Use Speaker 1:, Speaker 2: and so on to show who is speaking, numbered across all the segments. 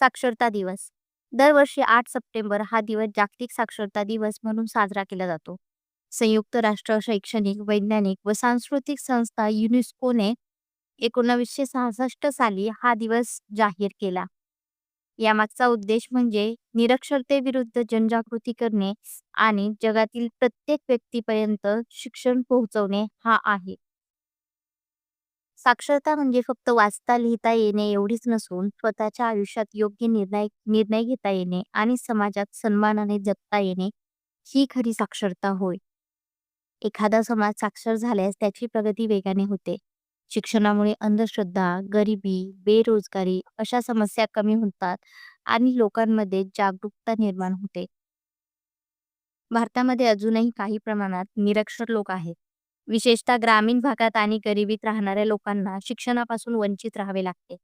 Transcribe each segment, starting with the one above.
Speaker 1: साक्षरता दिवस. दरवर्षी आठ सप्टेंबर हा दिवस जागतिक साक्षरता दिवस म्हणून साजरा केला जातो. संयुक्त राष्ट्र शैक्षणिक वैज्ञानिक व सांस्कृतिक संस्था युनेस्कोने एकोणावीसशे सहासष्ट साली हा दिवस जाहीर केला. यामागचा उद्देश म्हणजे निरक्षरतेविरुद्ध जनजागृती करणे आणि जगातील प्रत्येक व्यक्तीपर्यंत शिक्षण पोहोचवणे हा आहे. साक्षरता म्हणजे फक्त वाचता लिहिता येणे एवढीच नसून स्वतःच्या आयुष्यात योग्य निर्णय निर्णय घेता येणे आणि समाजात सन्मानाने जगता येणे ही खरी साक्षरता होय. एखादा समाज साक्षर झाल्यास त्याची प्रगती वेगाने होते. शिक्षणामुळे अंधश्रद्धा गरिबी बेरोजगारी अशा समस्या कमी होतात आणि लोकांमध्ये जागरूकता निर्माण होते. भारतामध्ये अजूनही काही प्रमाणात निरक्षर लोक आहेत. विशेषतः ग्रामीण भागात आणि गरिबीत राहणाऱ्या लोकांना शिक्षणापासून वंचित राहावे लागते.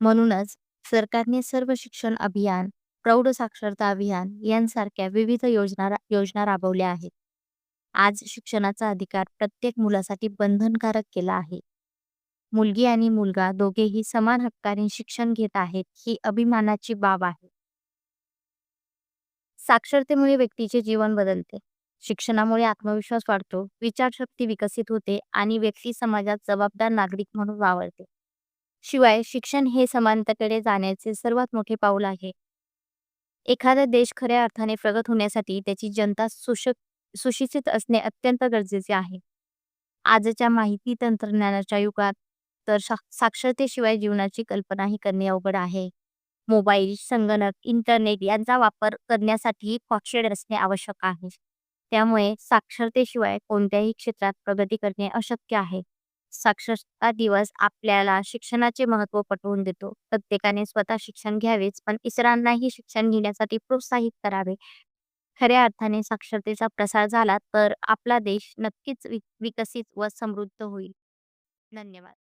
Speaker 1: म्हणूनच सरकारने सर्व शिक्षण अभियान प्रौढ साक्षरता अभियान यांसारख्या विविध योजना योजना राबवल्या आहेत. आज शिक्षणाचा अधिकार प्रत्येक मुलासाठी बंधनकारक केला आहे. मुलगी आणि मुलगा दोघेही समान हक्काने शिक्षण घेत आहेत ही अभिमानाची बाब आहे. साक्षरतेमुळे व्यक्तीचे जीवन बदलते. शिक्षणामुळे आत्मविश्वास वाढतो विचारशक्ती विकसित होते आणि व्यक्ती समाजात जबाबदार नागरिक म्हणून वावरते. शिवाय शिक्षण हे समानतेकडे जाण्याचे सर्वात मोठे पाऊल आहे. एखादा देश खऱ्या अर्थाने प्रगत होण्यासाठी त्याची जनता सुशक सुशिक्षित असणे अत्यंत गरजेचे आहे. आजच्या माहिती तंत्रज्ञानाच्या युगात तर साक्षरतेशिवाय जीवनाची कल्पनाही करणे अवघड आहे. मोबाईल संगणक इंटरनेट यांचा वापर करण्यासाठी साक्षर असणे आवश्यक आहे. त्यामुळे साक्षरतेशिवाय कोणत्याही क्षेत्रात प्रगती करणे अशक्य आहे. साक्षरता दिवस आपल्याला शिक्षणाचे महत्त्व पटवून देतो. प्रत्येकाने स्वतः शिक्षण घ्यावेच पण इतरांनाही शिक्षण घेण्यासाठी प्रोत्साहित करावे. खऱ्या अर्थाने साक्षरतेचा प्रसार झाला तर आपला देश नक्कीच विकसित व समृद्ध होईल. धन्यवाद.